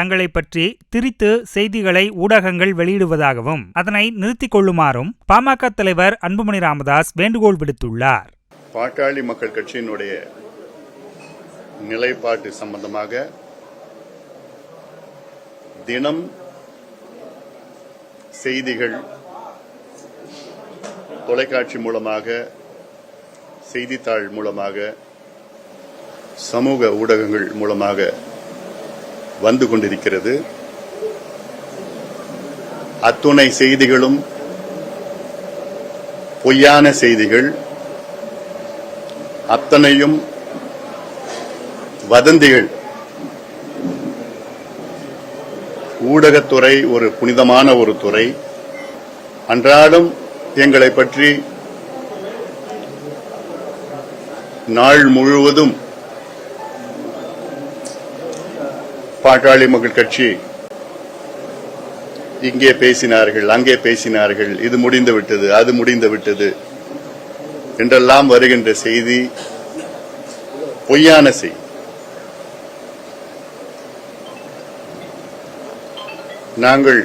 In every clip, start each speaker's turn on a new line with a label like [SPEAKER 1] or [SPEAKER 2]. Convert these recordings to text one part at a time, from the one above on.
[SPEAKER 1] தங்களை பற்றி திரித்து செய்திகளை ஊடகங்கள் வெளியிடுவதாகவும் அதனை நிறுத்திக் கொள்ளுமாறும் பாமக தலைவர் அன்புமணி ராமதாஸ் வேண்டுகோள் விடுத்துள்ளார்.
[SPEAKER 2] பாட்டாளி மக்கள் கட்சியினுடைய நிலைப்பாட்டு சம்பந்தமாக தினம் செய்திகள் தொலைக்காட்சி மூலமாக செய்தித்தாள் மூலமாக சமூக ஊடகங்கள் மூலமாக வந்து கொண்டிருக்கிறது. அத்துணை செய்திகளும் பொய்யான செய்திகள். அத்தனையும் வதந்திகள். ஊடகத்துறை ஒரு புனிதமான ஒரு துறை. அன்றாடம் எங்களை பற்றி நாள் முழுவதும் பாட்டாளி மக்கள் கட்சி இங்கே பேசினார்கள் அங்கே பேசினார்கள். இது முடிந்து விட்டது அது முடிந்து விட்டது என்றெல்லாம் வருகின்ற செய்தி பொய்யான செய்தி. நாங்கள்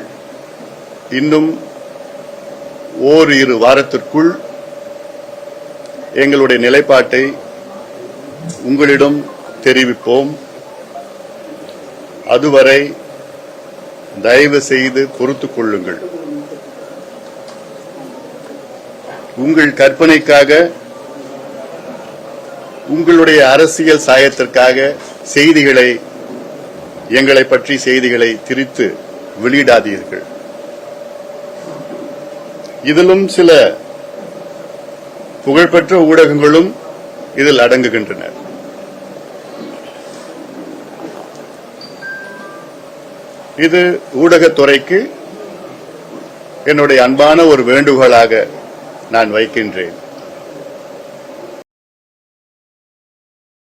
[SPEAKER 2] இன்னும் ஓரிரு வாரத்திற்குள் எங்களுடைய நிலைப்பாட்டை உங்களிடம் தெரிவிப்போம். அதுவரை தயவு செய்து பொறுத்துக் கொள்ளுங்கள். உங்கள் கற்பனைக்காக உங்களுடைய அரசியல் சாயத்திற்காக செய்திகளை எங்களை பற்றி செய்திகளை திரித்து வெளியிடாதீர்கள். இதிலும் சில புகழ்பெற்ற ஊடகங்களும் இதில் அடங்குகின்றன. இது ஊடகத்துறைக்கு என்னுடைய அன்பான ஒரு வேண்டுகோளாக நான் வைக்கின்றேன்.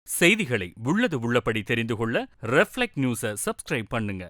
[SPEAKER 3] செய்திகளை உள்ளது உள்ளபடி தெரிந்து கொள்ள ரெஃப்ளெக்ட் நியூஸை சப்ஸ்கிரைப் பண்ணுங்க.